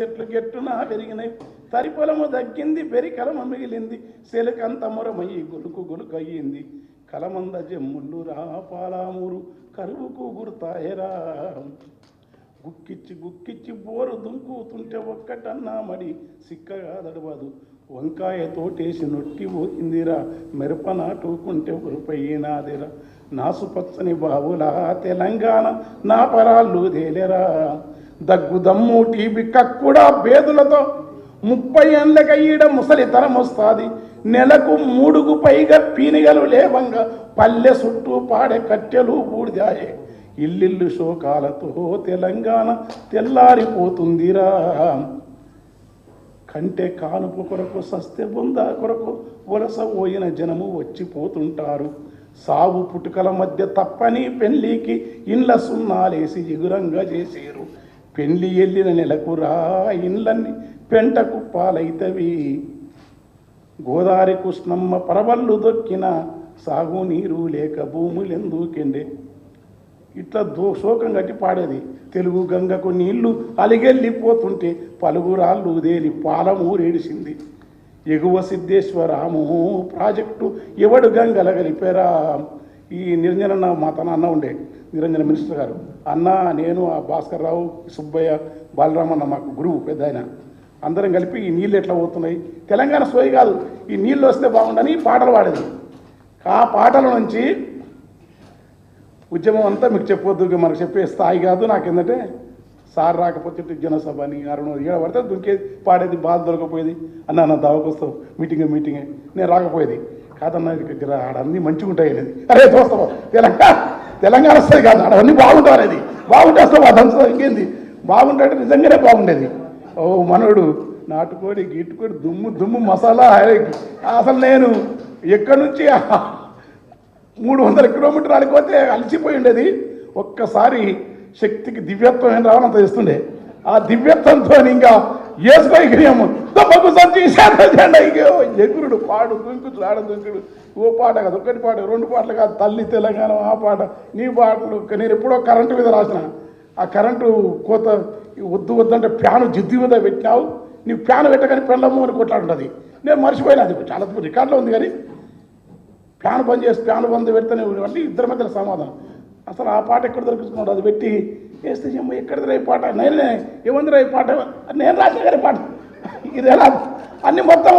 చెట్లు గెట్టున పెరిగినాయి తరిపొలము దగ్గింది పెరికలమ మిగిలింది సెలకంత మొరమయ్యి గులుకు గులుకు అయ్యింది కలమంద జమ్ముళ్ళు రా పాలామూరు కరువుకు గుర్తాయరా. గుక్కిచ్చి గుక్కిచ్చి బోరు దుంకుతుంటే ఒక్కటన్నా మడి సిక్కగా దడవదు. వంకాయ తోటేసి నొట్టి పోయిందిరా మిరప నాటుకుంటే ఉరిపోయినాదిరా నాసుపచ్చని బావులా తెలంగాణ నా పరాళ్ళు తేలేరా. దగ్గు దమ్ము టీబీ కక్కుడా బేదులతో. ముప్పై ఏళ్ళకయ్యడ ముసలితనం వస్తుంది నెలకు మూడుకు పైగా పీనిగలు లేవంగా. పల్లె చుట్టూ పాడే కట్టెలు బూడిదాయే. ఇల్లిల్లు శోకాలతో తెలంగాణ తెల్లారిపోతుందిరా. కంటే కానుపు కొరకు సస్తే బొంద కొరకు వలస పోయిన జనము వచ్చిపోతుంటారు. సాగు పుట్టుకల మధ్య తప్పని పెళ్ళికి ఇండ్ల సున్నాలేసి ఎగురంగా చేసేరు. పెళ్ళి వెళ్ళిన నెలకురా ఇండ్లన్నీ పెంట కుప్పాలైతవి. గోదావరి కృష్ణమ్మ పరవళ్ళు దొక్కిన సాగునీరు లేక భూములెందుకెండే ఇట్లా దో శోకం కట్టి పాడేది. తెలుగు గంగకు నీళ్ళు అలిగెళ్ళిపోతుంటే పలుగురాళ్ళు దేని పాలమూరేడిసింది. ఎగువ సిద్ధేశ్వరాము ప్రాజెక్టు ఎవడు గంగల కలిపారా? ఈ నిర్జన మా తన అన్న ఉండే. నిరంజన మినిస్టర్ గారు. అన్న నేను ఆ భాస్కర్ రావు సుబ్బయ్య బాలరామన్న మాకు గురువు పెద్ద ఆయన. అందరం కలిపి ఈ నీళ్ళు ఎట్లా పోతున్నాయి? తెలంగాణ సోయి కాదు. ఈ నీళ్ళు వస్తే బాగుండని పాటలు పాడేది. ఆ పాటల నుంచి ఉద్యమం అంతా మీకు చెప్పొద్దు మనకు చెప్పే స్థాయి కాదు. నాకు ఏంటంటే సార్ రాకపోతే జనసభ అని అరుణ ఏడ పడితే దుంకేది పాడేది బాధ దొరకపోయేది. అన్న నా దావకు వస్తావు మీటింగ్ మీటింగ్. నేను రాకపోయేది. కాదన్న దగ్గర ఆడన్నీ మంచిగా ఉంటాయి అనేది. అరే చూస్తావా తెలంగాణ తెలంగాణ వస్తుంది కాదు ఆడవన్నీ బాగుంటావు అనేది. బాగుంటే వస్తావు అదంతా ఇంకేంది? బాగుంటాడు నిజంగానే బాగుండేది. ఓ మనోడు నాటుకోడి గిట్టుకోడి దుమ్ము దుమ్ము మసాలా అసలు నేను ఎక్కడి నుంచి మూడు వందల కిలోమీటర్లు ఆడిపోతే అలసిపోయి ఉండేది. ఒక్కసారి శక్తికి దివ్యత్వం ఏం రావాలంత చేస్తుండే. ఆ దివ్యత్వంతో ఇంకా ఏసుకోగలిగాము తప్పకు సంచి జెండా ఇగో ఎగురుడు పాడు దుంకుడు ఆడ దుంకుడు. ఓ పాట కాదు ఒకటి పాట రెండు పాటలు కాదు. తల్లి తెలంగాణ ఆ పాట. నీ పాటలు నేను ఎప్పుడో కరెంటు మీద రాసిన. ఆ కరెంటు కోత వద్దు వద్దంటే ఫ్యాను జిద్ది మీద పెట్టినావు. నీ ఫ్యాన్ పెట్టగానే పెళ్ళము అని కొట్లాడుంటుంది. నేను మర్చిపోయినా అది చాలా రికార్డులో ఉంది కానీ ఫ్యాన్ బంద్ చేసి ఫ్యాన్ బంద్ పెడితేనే అంటే ఇద్దరి మధ్యన సమాధానం. అసలు ఆ పాట ఎక్కడ దొరికిస్తున్నాడు అది పెట్టి వేస్తే ఏమో ఎక్కడిదిరా ఈ పాట? నేనే ఏమందిరా ఈ పాట? నేను రాసిన గారి పాట. ఇది ఎలా? అన్ని మొత్తం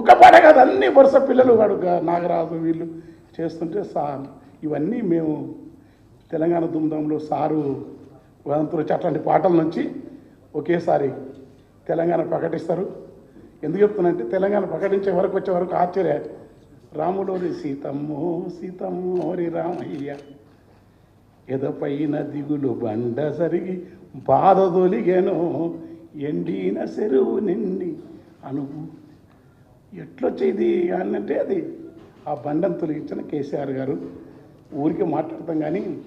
ఒక పాట కాదు అన్ని వరుస పిల్లలు వాడు నాగరాజు వీళ్ళు చేస్తుంటే సా ఇవన్నీ మేము తెలంగాణ దుమ్దంలో సారు వదంతులు అట్లాంటి పాటల నుంచి ఒకేసారి తెలంగాణ ప్రకటిస్తారు. ఎందుకు చెప్తున్నానంటే తెలంగాణ ప్రకటించే వరకు వచ్చే వరకు ఆశ్చర్య. రాములోరి సీతమ్మో సీతమ్మోరి రామయ్య ఎదపైన దిగులు బండ సరిగి బాధ తొలిగెను. ఎండిన చెరువు నిండి అనువు ఎట్లొచ్చేది అంటే అది? ఆ బండను తొలగించిన కేసీఆర్ గారు. ఊరికి మాట్లాడతాం కానీ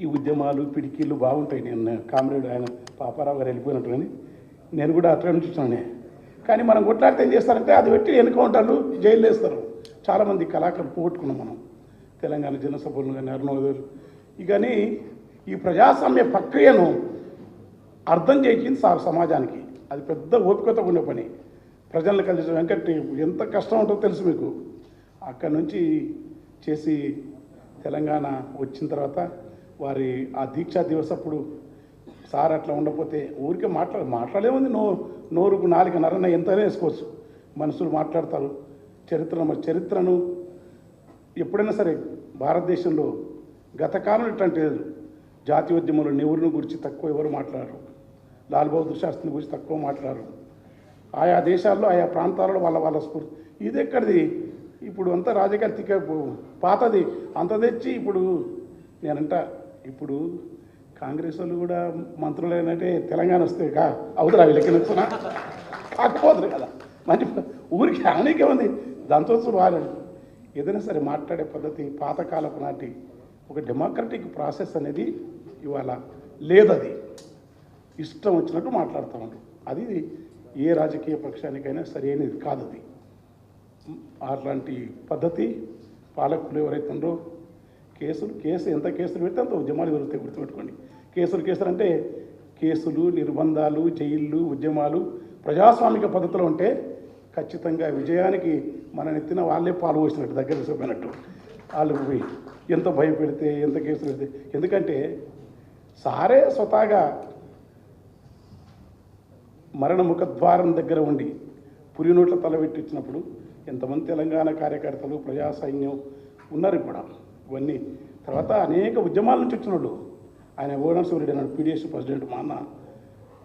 ఈ ఉద్యమాలు పిడికిళ్ళు బాగుంటాయి. నేను కామ్రేడ్ ఆయన పాపారావు గారు వెళ్ళిపోయినట్టు కానీ నేను కూడా అట్లా నుంచి చూస్తున్నానే కానీ మనం కొట్లాడితే ఏం చేస్తారంటే అది పెట్టి ఎన్కౌంటర్లు జైలు వేస్తారు. చాలామంది కళాకారులు పోగొట్టుకున్నాం మనం. తెలంగాణ జనసభలు కానీ అరుణోదయులు ఇక కానీ ఈ ప్రజాస్వామ్య ప్రక్రియను అర్థం చేసింది సార్ సమాజానికి. అది పెద్ద ఓపికతో ఉండే పని. ప్రజలను కలిసి వెంకట్ ఎంత కష్టం ఉంటుందో తెలుసు మీకు. అక్కడి నుంచి చేసి తెలంగాణ వచ్చిన తర్వాత వారి ఆ దీక్షా దివస్ అప్పుడు సార్ అట్లా ఉండకపోతే ఊరికే మాట్లా మాట్లాడేముంది నో నోరుకు నాలుగు నరన్న ఎంతైనా వేసుకోవచ్చు. మనుషులు మాట్లాడతారు. చరిత్ర చరిత్రను ఎప్పుడైనా సరే భారతదేశంలో గతకాలం ఇట్లాంటి లేదు. జాతీయోద్యమంలో నెవరును గురించి తక్కువ ఎవరు మాట్లాడరు. లాల్ బహదూర్ శాస్త్రిని గురించి తక్కువ మాట్లాడరు. ఆయా దేశాల్లో ఆయా ప్రాంతాలలో వాళ్ళ వాళ్ళ స్ఫూర్తి ఇది ఎక్కడిది ఇప్పుడు అంతా రాజకీయాలు తిక్క పాతది. అంత తెచ్చి ఇప్పుడు నేనంట ఇప్పుడు కాంగ్రెస్ వాళ్ళు కూడా మంత్రులు ఏంటంటే తెలంగాణ వస్తే కా అవుతురా వీళ్ళకి నచ్చిన కాకపోతుంది కదా. మంచి ఊరికి అనేకే ఉంది. దాంతో వాడని ఏదైనా సరే మాట్లాడే పద్ధతి పాతకాలపు నాటి ఒక డెమోక్రటిక్ ప్రాసెస్ అనేది ఇవాళ లేదది. ఇష్టం వచ్చినట్టు మాట్లాడుతూ అది ఏ రాజకీయ పక్షానికైనా సరైనది కాదు అది. అట్లాంటి పద్ధతి పాలకులు ఎవరైతే ఉండో కేసులు కేసు ఎంత కేసులు పెడితే అంత ఉద్యమాలు జరుగుతాయి గుర్తుపెట్టుకోండి. కేసులు కేసులు అంటే కేసులు నిర్బంధాలు జైళ్ళు ఉద్యమాలు ప్రజాస్వామిక పద్ధతిలో ఉంటే ఖచ్చితంగా విజయానికి మన నెత్తిన వాళ్ళే పాలు పోసినట్టు దగ్గర చూపినట్టు వాళ్ళు పోయి ఎంత భయపెడితే ఎంత కేసులు పెడితే. ఎందుకంటే సారే స్వతహాగా మరణముఖ ద్వారం దగ్గర ఉండి పురినోట్ల తలబెట్టించినప్పుడు ఎంతమంది తెలంగాణ కార్యకర్తలు ప్రజా సైన్యం ఉన్నారు కూడా. ఇవన్నీ తర్వాత అనేక ఉద్యమాల నుంచి వచ్చిన వాళ్ళు. ఆయన ఓడన్ సూర్యుడు అన్నాడు పీడిఎస్ ప్రెసిడెంట్ మా అన్న.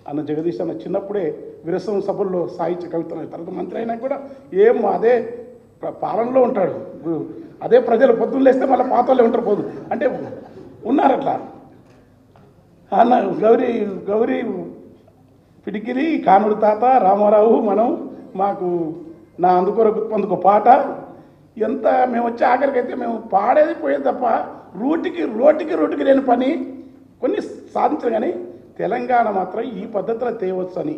అన్న జగదీష్ అన్న చిన్నప్పుడే విరసం సభల్లో సాహిత్య కవితలు తర్వాత మంత్రి అయినా కూడా ఏం అదే పాలనలో ఉంటాడు. అదే ప్రజలు పొద్దున్న లేస్తే మళ్ళీ పాతలే ఉంటారు పోదు. అంటే ఉన్నారు అట్లా అన్న గౌరీ గౌరీ పిటికిరి కానుడు తాత రామారావు మనం మాకు నా అందుకొరకు అందుకు పాట. ఎంత మేము వచ్చే ఆఖరికైతే మేము పాడేది పోయేది తప్ప రూటికి రోటికి రోటికి లేని పని కొన్ని సాధించరు కానీ తెలంగాణ మాత్రం ఈ పద్ధతిలో తేవచ్చని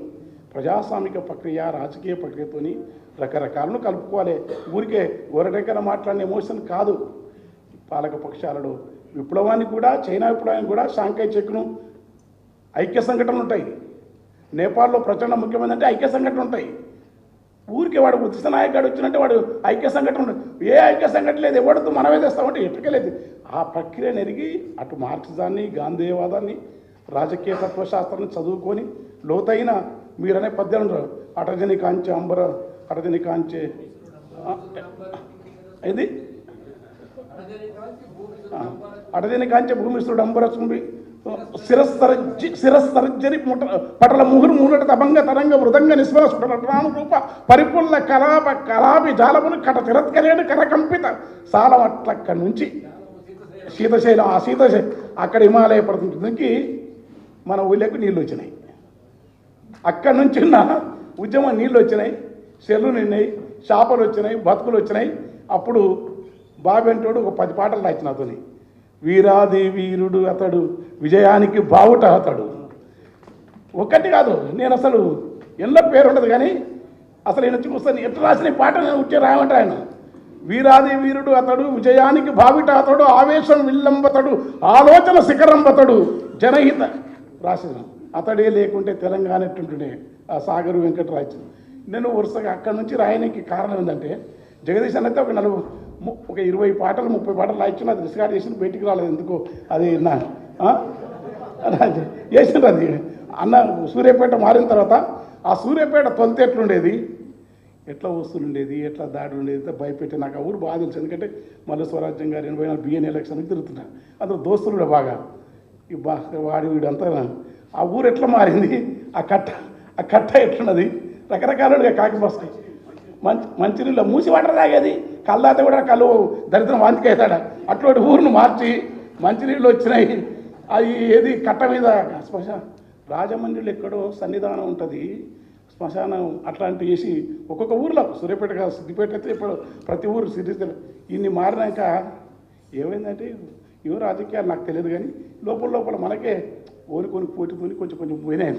ప్రజాస్వామిక ప్రక్రియ రాజకీయ ప్రక్రియతోని రకరకాలను కలుపుకోవాలి. ఊరికే ఊరటెక్కన మాట్లాడిన ఎమోషన్ కాదు. పాలక పక్షాలలో విప్లవానికి కూడా చైనా విప్లవానికి కూడా షాంఘై చెక్ను ఐక్య సంఘటనలు ఉంటాయి. నేపాల్లో ప్రచండ ముఖ్యమంత్రి అంటే ఐక్య సంఘటన ఉంటాయి. ఊరికే వాడు ఉచిత నాయకుడు వచ్చినట్టే వాడు ఐక్య సంఘటన ఏ ఐక్య సంఘటన లేదు ఎవరితో మనమే తెస్తామంటే ఎట్టుకెళ్ళేది ఆ ప్రక్రియ నెరిగి అటు మార్క్సిజాన్ని గాంధీవాదాన్ని రాజకీయ తత్వశాస్త్రాన్ని చదువుకొని లోతైన మీరనే పద్యాలు అటజని కాంచె అంబర అటజని కాంచె ఇది అటజని కాంచె భూమిస్తుడు అంబరచుండి శిరస్సరజ్జి శిరస్సరజ్జరి ముట పటల ముహురు మూనట తబంగ తరంగ మృదంగ నిశ్వాసుడ రూప పరిపుల్ల కలాప కలాపి జాలమును కట తిరత్కరేడు కరకంపిత సాలమట్లక్కడి నుంచి శీతశైలం ఆ శీతశైలం అక్కడ హిమాలయ పర్వతానికి మన ఊళ్ళకు నీళ్ళు వచ్చినాయి. అక్కడి నుంచి ఉన్న ఉద్యమం నీళ్ళు వచ్చినాయి చెల్లు నిన్నాయి చేపలు వచ్చినాయి బతుకులు వచ్చినాయి. అప్పుడు బాబెంటోడు ఒక పది పాటలు రాసిన అతని వీరాది వీరుడు అతడు విజయానికి బావుట అతడు. ఒక్కటి కాదు నేను అసలు ఎన్నో పేరు ఉండదు కానీ అసలు ఈయన చూస్తాను ఎట్లా రాసిన పాట నేను ఉట్టి రాయమంటే ఆయన. వీరాది వీరుడు అతడు విజయానికి భావిట అతడు ఆవేశం విల్లంబతడు ఆలోచన శిఖరంబతడు జనహిత రాసిన. అతడే లేకుంటే తెలంగాణ ఎట్టుంటుండే ఆ సాగరు వెంకటరాజు. నేను వరుసగా అక్కడి నుంచి రాయడానికి కారణం ఏంటంటే జగదీశ్ అయితే ఒక నలుగురు ఒక ఇరవై పాటలు ముప్పై పాటలు రాయించిన అది రిస్కార్డ్ చేసిన బయటికి రాలేదు. ఎందుకో? అది నా చేసిండ్రు అది. అన్న సూర్యాపేట మారిన తర్వాత ఆ సూర్యాపేట తొలిత ఎట్లుండేది? ఎట్లా వస్తువులు ఉండేది? ఎట్లా దాడి ఉండేది? భయపెట్టి నాకు ఆ ఊరు బాగా తెలుసు. ఎందుకంటే మళ్ళీ స్వరాజ్యం గారు ఎనభై నాలుగు బిఎన్ ఎలక్షన్కి తిరుగుతున్నా అందులో దోస్తులు కూడా బాగా. ఈ బా వాడి వీడంతా ఆ ఊరు ఎట్లా మారింది? ఆ కట్ట ఆ కట్ట ఎట్లున్నది? రకరకాలుగా కాకి బస్తాయి మంచి మంచినీళ్ళు మూసి వాటర్ తాగేది. కళ్ళాత కూడా కళ్ళు దరిద్రం వాంతికి అవుతాడు అటువంటి ఊరును మార్చి మంచినీళ్ళు వచ్చినాయి. అది ఏది కట్ట మీద శ్మశాన రాజమండ్రిలో ఎక్కడో సన్నిధానం ఉంటుంది. శ్మశానం అట్లాంటివి చేసి ఒక్కొక్క ఊర్లో సూర్యపేట కాదు సిద్దిపేట అయితే ఇప్పుడు ప్రతి ఊరు సిద్ధిస్తారు ఇన్ని మారినాక ఏమైందంటే ఏం రాజకీయాలు నాకు తెలియదు కానీ లోపల లోపల మనకే ఓనుకొని పోటీతోని కొంచెం కొంచెం పోయినాయి.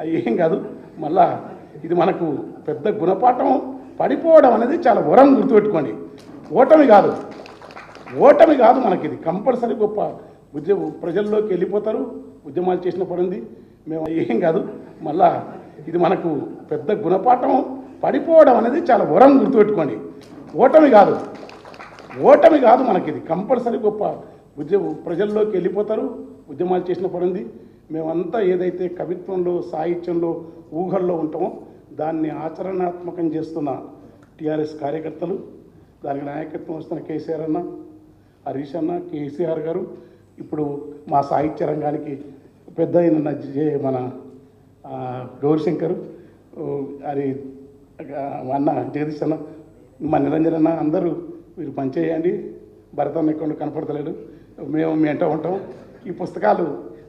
అవి ఏం కాదు. మళ్ళా ఇది మనకు పెద్ద గుణపాఠం. పడిపోవడం అనేది చాలా వరం గుర్తుపెట్టుకోండి. ఓటమి కాదు. ఓటమి కాదు మనకి ఇది. కంపల్సరీ గొప్ప ఉద్యమ ప్రజల్లోకి వెళ్ళిపోతారు. ఉద్యమాలు చేసిన ఉంది. మేము ఏం కాదు. మళ్ళా ఇది మనకు పెద్ద గుణపాఠం. పడిపోవడం అనేది చాలా వరం గుర్తుపెట్టుకోండి. ఓటమి కాదు. ఓటమి కాదు మనకి ఇది. కంపల్సరీ గొప్ప ఉద్యమ ప్రజల్లోకి వెళ్ళిపోతారు. ఉద్యమాలు చేసిన ఉంది. మేమంతా ఏదైతే కవిత్వంలో సాహిత్యంలో ఊహల్లో ఉంటామో దాన్ని ఆచరణాత్మకం చేస్తున్న టీఆర్ఎస్ కార్యకర్తలు దానికి నాయకత్వం వస్తున్న కేసీఆర్ అన్న హరీష్ అన్న కేసీఆర్ గారు ఇప్పుడు మా సాహిత్య రంగానికి పెద్ద అయిన మన గౌరీశంకర్ అది అన్న జగదీష్ అన్న మా నిరంజన్ అన్న అందరూ మీరు పనిచేయండి భరతన్న ఎక్కడ కనపడతలేడు. మేము మీ ఉంటాం. ఈ పుస్తకాలు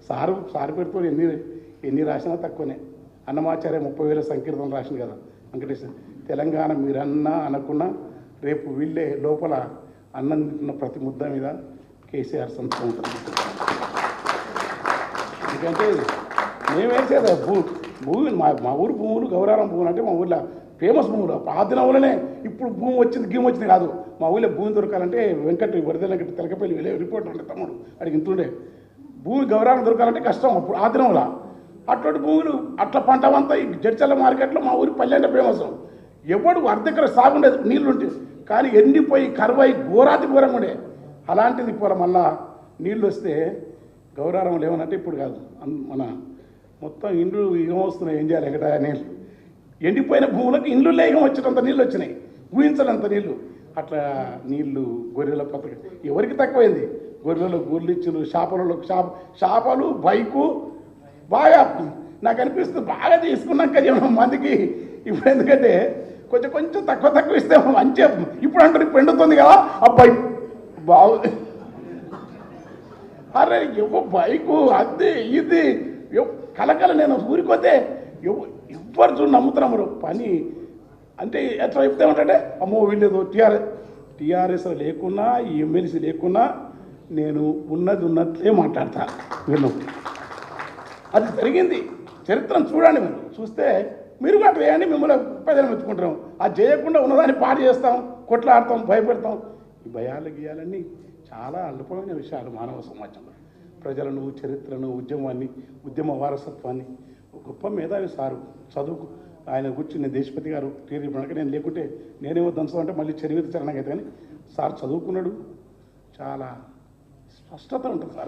సారు సారు పేరుతో ఎన్ని ఎన్ని రాసినా తక్కువనే. అన్నమాచార్య ముప్పై వేల సంకీర్తన రాసింది కదా వెంకటేశ్వర. తెలంగాణ మీరన్నా అనకున్నా రేపు వీళ్ళే లోపల అన్నం తింటున్న ప్రతి ముద్ద మీద కేసీఆర్ సంతకం ఉంటుంది. ఎందుకంటే మేమేసేది భూ భూమి మా మా ఊరు భూములు గౌరారం భూములు అంటే మా ఊళ్ళో ఫేమస్ భూములు. ఆ దినంలోనే ఇప్పుడు భూమి వచ్చింది గీమ్ వచ్చింది కాదు. మా ఊళ్ళో భూమి దొరకాలంటే వెంకట వరద వెంకట తెలకపల్లి వెళ్ళే రిపోర్ట్ ఉండే తమ్ముడు. అడిగి ఇంతుండే. భూమి గౌరారం దొరకాలంటే కష్టం అప్పుడు ఆ దినంలో అటువంటి భూములు అట్ల పంట అంతా ఈ జడ్చల్ల మార్కెట్లో మా ఊరి పల్లెంట ఫేమస్. ఎవడు అర్ధకర సాగుండేది నీళ్ళుంటే కానీ ఎండిపోయి కరువై ఘోరాతి ఘోరంగా ఉండే. అలాంటిది ఇప్పుడు మళ్ళా నీళ్ళు వస్తే గౌరవం లేవనంటే ఇప్పుడు కాదు. మన మొత్తం ఇండ్లు ఏమొస్తున్నాయి ఏం చేయాలి? ఎక్కడ నీళ్ళు. ఎండిపోయిన భూములకు ఇండ్లు లేకం వచ్చినంత నీళ్ళు వచ్చినాయి. ఊహించనంత నీళ్ళు. అట్లా నీళ్ళు గొర్రెల పత్రిక. ఎవరికి తక్కువైంది? గొర్రెలు గొర్రెలు ఇచ్చిన చేపలలో చేప చేపలు బైకు బాగా నాకు అనిపిస్తుంది బాగా తీసుకున్నాక ఏమన్నా మందికి ఇప్పుడు ఎందుకంటే కొంచెం కొంచెం తక్కువ తక్కువ ఇస్తే మంచి ఇప్పుడు అంటారు ఇప్పుడు ఎండుతుంది కదా అబ్బాయి బాగు అరే ఎవ బైకు అది ఇది కలకల నేను ఊరికొతే ఎవ్వరు చూడు నమ్ముతున్నాము పని. అంటే ఎట్లా చెప్తే ఏమంటే అమ్మో వీళ్ళేదో టీఆర్ఎస్ టీఆర్ఎస్ లేకున్నా ఎమ్మెల్సీ లేకున్నా నేను ఉన్నది ఉన్నట్లే మాట్లాడతా. వీళ్ళు అది జరిగింది. చరిత్రను చూడండి మీరు చూస్తే మీరు కూడా వేయండి మిమ్మల్ని ప్రజలు మెచ్చుకుంటాం అది చేయకుండా ఉన్నదాన్ని పాడు చేస్తాం కొట్లాడతాం భయపెడతాం. ఈ భయాలు గీయాలన్నీ చాలా అల్పమైన విషయాలు మానవ సమాజంలో. ప్రజలను చరిత్రను ఉద్యమాన్ని ఉద్యమ వారసత్వాన్ని. ఒక గొప్ప మేధావి సారు. చదువుకు ఆయన కూర్చుని దేశపతి గారు టీరీ మనక నేను లేకుంటే నేనేమో దంచడం అంటే మళ్ళీ చరిత్ర చరణకైతే కానీ సార్ చదువుకున్నాడు. చాలా స్పష్టత ఉంటుంది సార్.